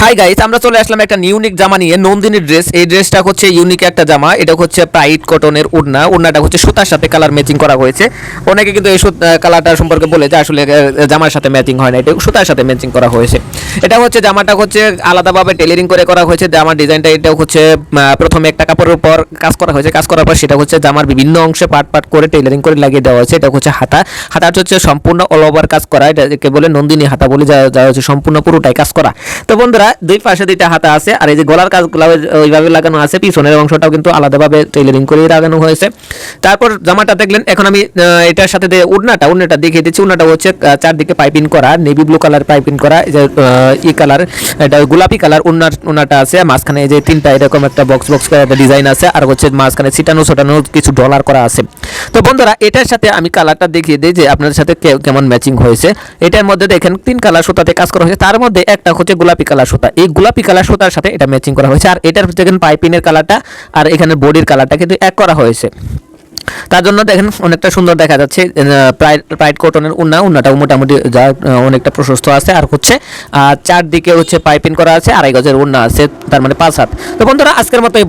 Hi guys আমরা চলে আসলাম একটা ইউনিক জামা নিয়ে। নন্দিনী ড্রেস এই ড্রেসটা হচ্ছে ইউনিক একটা জামা। এটা হচ্ছে প্রাইট কটনের ওড়না ওড়নাটা হচ্ছে সুতার সাথে কালার ম্যাচিং করা হয়েছে। অনেকে কিন্তু এই কালারটা সম্পর্কে বলে যে আসলে জামার সাথে ম্যাচিং হয় না। এটা সুতার সাথে ম্যাচিং করা হয়েছে। এটা হচ্ছে জামাটা হচ্ছে আলাদাভাবে টেলারিং করে করা হয়েছে। জামার ডিজাইনটা এটা হচ্ছে প্রথমে একটা কাপড়ের উপর কাজ করা হয়েছে। কাজ করার পর সেটা হচ্ছে জামার বিভিন্ন অংশে পার্ট পার্ট করে টেলারিং করে লাগিয়ে দেওয়া হয়েছে। এটা হচ্ছে হাতা। হাতাটা হচ্ছে সম্পূর্ণ অল ওভার কাজ করা। এটাকে বলে নন্দিনী হাতা বলে যা হচ্ছে সম্পূর্ণ পুরোটাই কাজ করা। তো বন্ধুরা দুই পাশে দুইটা হাতা আছে, আর এই যে গলার কাজগুলো ওইভাবে লাগানো আছে, পিছনের অংশটাও কিন্তু আলাদাভাবে টেলারিং করে লাগানো হয়েছে। তারপর জামাটা দেখলেন, এখন আমি এটার সাথে যে উড়নাটা উড়নাটা দেখিয়ে দিচ্ছি, উড়নাটা হচ্ছে চারদিকে পাইপিং করা নেভি ব্লু কালার পাইপিং করা, এই যে ই কালার এটা গোলাপি কালার উন্নার উন্নাটা আছে, মাঝখানে এই যে তিনটা এরকম একটা বক্স বক্স করে একটা ডিজাইন আছে, আর হচ্ছে মাঝখানে ছিটানো ছোটানো কিছু ডলার করা আছে। তো বন্ধুরা, এটার সাথে আমি কালারটা দেখিয়ে দিই যে আপনাদের সাথে কেমন ম্যাচিং হয়েছে। এটার মধ্যে দেখেন, তিন কালার সুতাতে কাজ করা হয়েছে, তার মধ্যে একটা হচ্ছে গোলাপি কালার সুতা। এই গোলাপি কালার সুতার সাথে এটা ম্যাচিং করা হয়েছে। আর এটার দেখেন পাইপিনের কালারটা আর এখানে বডির কালারটা কিন্তু এক করা হয়েছে। তার জন্য দেখেন অনেকটা সুন্দর দেখা যাচ্ছে। প্রাইড কটনের উন্না উন্নাটাও মোটামুটি যা অনেকটা প্রশস্ত আছে। আর হচ্ছে চারদিকে হচ্ছে পাইপিং করা আছে। আড়াই গজের উন্না আছে, তার মানে পাঁচ হাত। তো বন্ধুরা, আজকের মতো এই